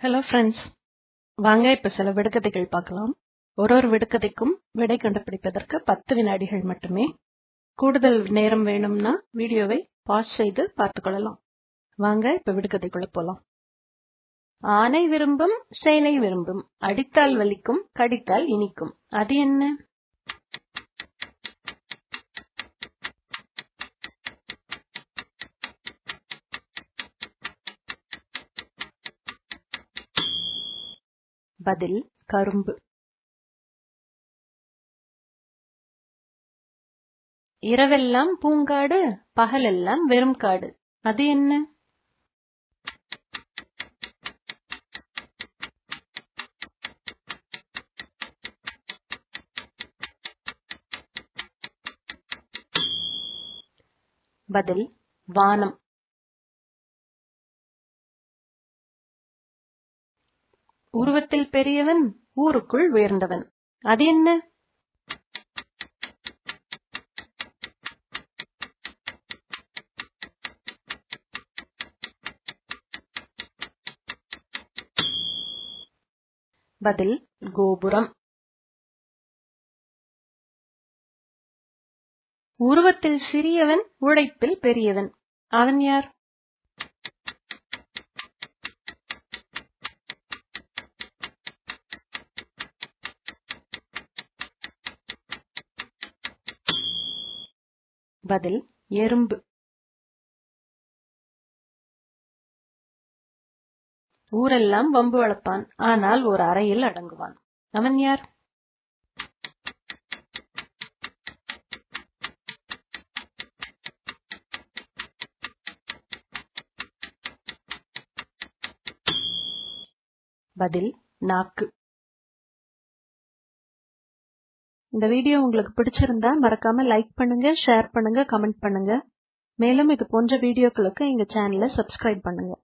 Hello friends வாங்க இப்ப சில விடுகதைகள் பார்க்கலாம். ஒரு ஒரு விடுகதைக்கும் விடை கண்டுபிடிப்பதற்கு பத்து வினாடிகள் மட்டுமே. கூடுதல் நேரம் வேணும்னா வீடியோவை பாஸ் செய்து பார்த்துக்கொள்ளலாம். வாங்க இப்ப விடுகதைக்குள்ள போலாம். ஆனை விரும்பும் சேனை விரும்பும். அடித்தால் வலிக்கும் கடித்தால் இனிக்கும். அது என்ன? பதில் கரும்பு. இரவெல்லாம் பூங்காடு பகலெல்லாம் வெறும் காடு அது என்ன? பதில் வானம். உருவத்தில் பெரியவன் ஊருக்குள் உயர்ந்தவன். அது என்ன? பதில் கோபுரம். உருவத்தில் சிறியவன் உழைப்பில் பெரியவன். அவன் யார்? பதில் எறும்பு. ஊரெல்லாம் வம்பு வளர்ப்பான் ஆனால் ஒரு அறையில் அடங்குவான். அவன் யார்? பதில் நாக்கு. இந்த வீடியோ உங்களுக்கு பிடிச்சிருந்தா மறக்காம லைக் பண்ணுங்க ஷேர் பண்ணுங்க கமெண்ட் பண்ணுங்க. மேலும் இது போன்ற வீடியோக்களுக்கு எங்க சேனலை சப்ஸ்கிரைப் பண்ணுங்க.